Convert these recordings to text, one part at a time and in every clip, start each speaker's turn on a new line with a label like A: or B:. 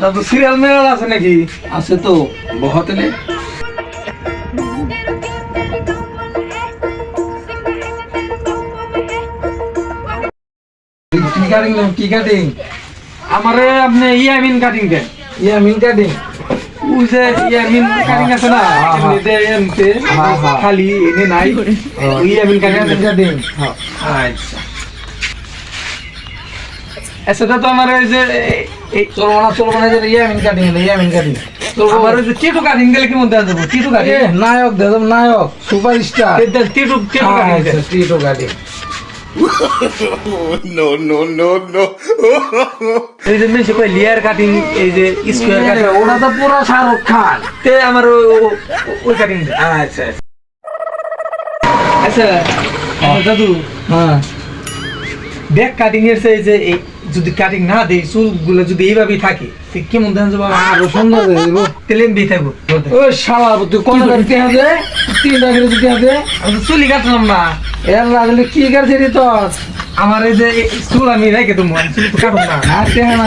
A: দাদু সিরিয়াল মেরাল আছে নাকি?
B: আছে তো। বহতেলে। কি কাটিং কি কাটিং
A: আমারে আপনি ইয়ামিন কাটিং দেন।
B: ইয়া মিন কাটিং
A: ওই যে ইয়ামিন কাটিং আছে না?
B: হ্যাঁ, হ্যাঁ। হ্যাঁ।
A: খালি এনে নাই। ইয়ামিন কাটিং
B: কাটিং
A: আচ্ছা। আচ্ছা তো আমার ওই যে এই-
B: চলবো না চলবো না যে ইয়া কাটিং ইয়া মিন কাটিং
A: আমার ওই টিটু কাটিং দিলে কেমন দেওয়া যাব টিটু কাটিং
B: এ নায়ক নায়ক সুপারস্টার।
A: টিটু টিটু কাটিং দেন।
B: টিটো কাটিং
A: এই যে মেশে কই লেয়ার কাটিং এই যে স্কোয়ার কাটিং
B: ওটা তো পুরো শাহরুখ খান।
A: তে আমার ওই কাটিং দেন
B: আচ্ছা
A: আচ্ছা। দাদু।
B: হ্যাঁ।
A: ব্যাক কাটিং এর চেয়ে যে এই যদি কাটিং না দেই চুলগুলো যদি এইভাবেই থাকে তো কেমন ধান যাব?
B: আরও সুন্দর হয়ে যাব
A: এমনি থাকব
B: ও শালা তুই কোন গাড়িতে হবে তিন গাড়িতে দিতে হবে
A: আমি চুলি কাটলাম না।
B: এর লাগলে কি গাড়ি রে তোর?
A: আমার এই যে চুল আমি রেখে আমি চুল তো কাটো না।
B: আর তে না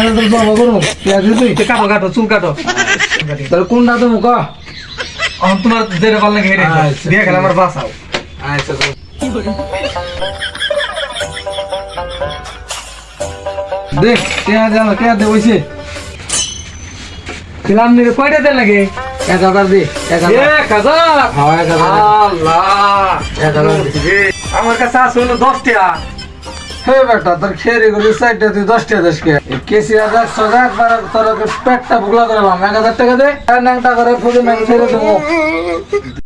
B: করব। পেঁয়াজ তুই।
A: তো কাটো কাটো চুল কাটো।
B: তোর কোনটা তুমি ক?
A: তোমার যেটা ভালো লাগে হেরে
B: আচ্ছা,
A: দিয়ে গেলে আমার বাসাও।
B: আচ্ছা দেখ পেঁয়াজ জানো পেঁয়াজ দে বইছে।
A: দিলাম নিলে কয়টা দেন লাগে?
B: এক হাজার দে এক হাজার।
A: এক হাজার?
B: হ্যাঁ এক হাজার
A: আল্লাহ।
B: এক হাজার
A: আমার কাছে আছে হলো দশ টাকা
B: হে বেটা তোর খেয়ে গেলি সাইডটা তুই দশ টাকা দশ কেসি হাজার সোজা একবার তোর পেটটা ভুগলা করলাম এক হাজার টাকা দে। আর করে ফুটে ম্যাং ছেড়ে দেবো।